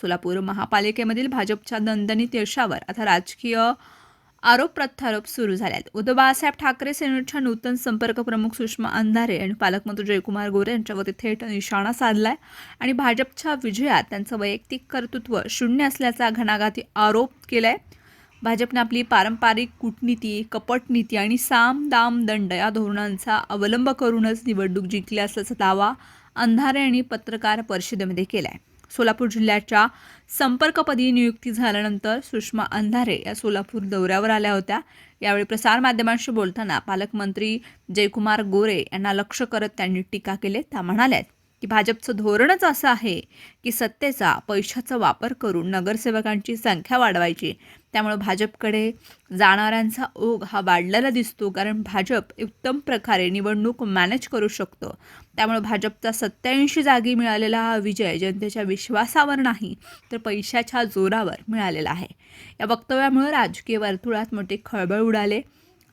सोलापूर महापालिकेमधील भाजपच्या दणदणीत यशावर आता राजकीय आरोप प्रत्यारोप सुरू झाले आहेत उद्धव बाळासाहेब ठाकरे सेनेच्या नूतन संपर्क प्रमुख सुषमा अंधारे आणि पालकमंत्री जयकुमार गोरे यांच्यावरती थेट निशाणा साधलाय आणि भाजपच्या विजयात त्यांचं वैयक्तिक कर्तृत्व शून्य असल्याचा घणाघाती आरोप केलाय. भाजपने आपली पारंपरिक कूटनीती कपटनीती आणि साम दाम दंड या धोरणांचा अवलंब करूनच निवडणूक जिंकली असल्याचा दावा अंधारे यांनी पत्रकार परिषदेमध्ये केला आहे सोलापूर जिल्ह्याच्या संपर्कपदी नियुक्ती झाल्यानंतर सुषमा अंधारे या सोलापूर दौऱ्यावर आल्या होत्या. यावेळी प्रसारमाध्यमांशी बोलताना पालकमंत्री जयकुमार गोरे यांना लक्ष करत त्यांनी टीका केली. त्या म्हणाल्यात की भाजपचं धोरणच असं आहे की सत्तेचा पैशाचा वापर करून नगरसेवकांची संख्या वाढवायची. त्यामुळे भाजपकडे जाणाऱ्यांचा ओघ हा वाढलेला दिसतो कारण भाजप उत्तम प्रकारे निवडणूक मॅनेज करू शकतो. त्यामुळे भाजपचा सत्याऐंशी जागी मिळालेला हा विजय जनतेच्या विश्वासावर नाही तर पैशाच्या जोरावर मिळालेला आहे. या वक्तव्यामुळे राजकीय वर्तुळात मोठे खळबळ उडाले.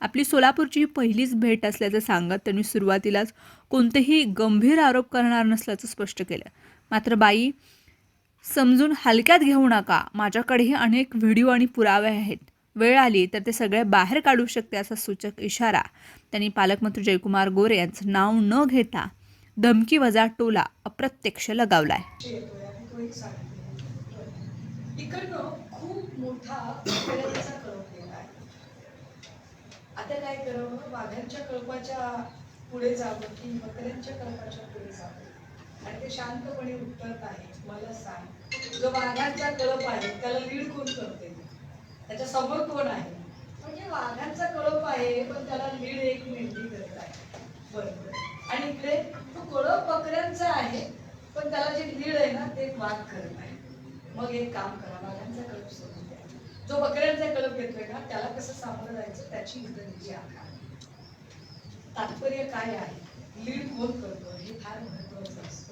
आपली सोलापूरची ही पहिलीच भेट असल्याचं सांगत त्यांनी सुरुवातीलाच कोणतेही गंभीर आरोप करणार नसल्याचं स्पष्ट केलं. मात्र बाई समजून हलक्यात घेऊ नका. माझ्याकडेही अनेक व्हिडिओ आणि पुरावे आहेत. वेळ आली तर ते सगळे बाहेर काढू शकते असा सूचक इशारा त्यांनी पालकमंत्री जयकुमार गोरे यांचं नाव न घेता धमकी वजा टोला अप्रत्यक्ष लगावलाय. खूप मोठा पर्यटनाचा कळप गेला आहे आता काय करावं? वाघांच्या कळपाच्या पुढे जावं की बकऱ्यांच्या कळपाच्या पुढे जावं? आणि ते शांतपणे उत्तरत आहे मला सांग. जो वाघांचा कळप आहे त्याला लीड कोण करते? त्याच्यासमोर कोण आहे? म्हणजे वाघांचा कळप आहे पण त्याला लीड एक मेंढी करत आहे. बरोबर. आणि इकडे तो कळप बकऱ्यांचा आहे पण त्याला जे लीड आहे ना ते वाघ करत आहे. मग एक काम करा वाघांचा कळप सोडून द्या. जो बकऱ्यांचा कळप घेतोय का त्याला कसं सामोरं जायचं त्याची युद्धनीती आकार तात्पर्य काय आहे? लीड कोण करतो हे फार महत्वाचं असतं.